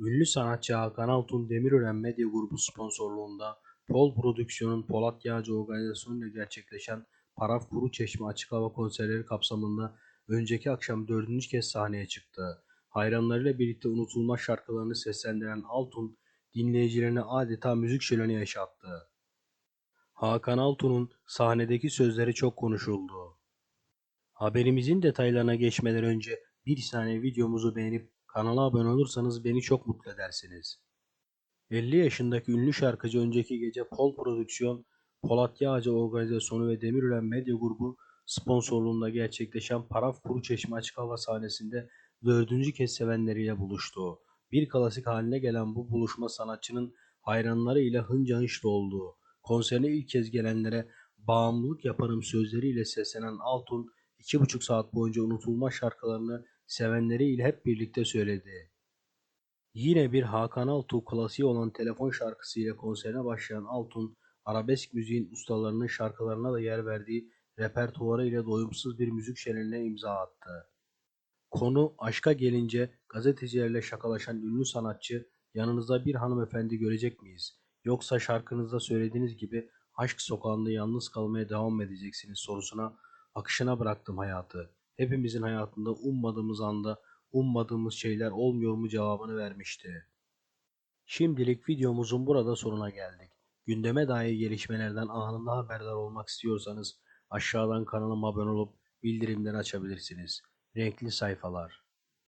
Ünlü sanatçı Hakan Altun Demirören Medya Grubu sponsorluğunda Pol Prodüksiyon'un Polat Yağcı organizasyonuyla gerçekleşen Paraf Kuru Çeşme açık hava konserleri kapsamında önceki akşam dördüncü kez sahneye çıktı. Hayranlarıyla birlikte unutulmaz şarkılarını seslendiren Altun, dinleyicilerine adeta müzik şöleni yaşattı. Hakan Altun'un sahnedeki sözleri çok konuşuldu. Haberimizin detaylarına geçmeden önce bir saniye videomuzu beğenip kanala abone olursanız beni çok mutlu edersiniz. 50 yaşındaki ünlü şarkıcı önceki gece Pol Prodüksiyon, Polat Yağcı Organizasyonu ve Demirören Medya Grubu sponsorluğunda gerçekleşen Paraf Kuru Çeşme açık hava sahnesinde dördüncü kez sevenleriyle buluştu. Bir klasik haline gelen bu buluşma sanatçının hayranlarıyla hınca hınç doldu. Konserine ilk kez gelenlere bağımlılık yaparım sözleriyle seslenen Altun, iki buçuk saat boyunca unutulmaz şarkılarını sevenleriyle hep birlikte söyledi. Yine bir Hakan Altun klasiği olan telefon şarkısıyla konserine başlayan Altun, arabesk müziğin ustalarının şarkılarına da yer verdiği repertuarı ile doyumsuz bir müzik şenliğine imza attı. Konu aşka gelince gazetecilerle şakalaşan ünlü sanatçı yanınızda bir hanımefendi görecek miyiz? Yoksa şarkınızda söylediğiniz gibi aşk sokağında yalnız kalmaya devam edeceksiniz sorusuna akışına bıraktım hayatı. Hepimizin hayatında ummadığımız anda ummadığımız şeyler olmuyor mu cevabını vermişti. Şimdilik videomuzun burada sonuna geldik. Gündeme dair gelişmelerden anında haberdar olmak istiyorsanız aşağıdan kanalıma abone olup bildirimleri açabilirsiniz. Renkli sayfalar.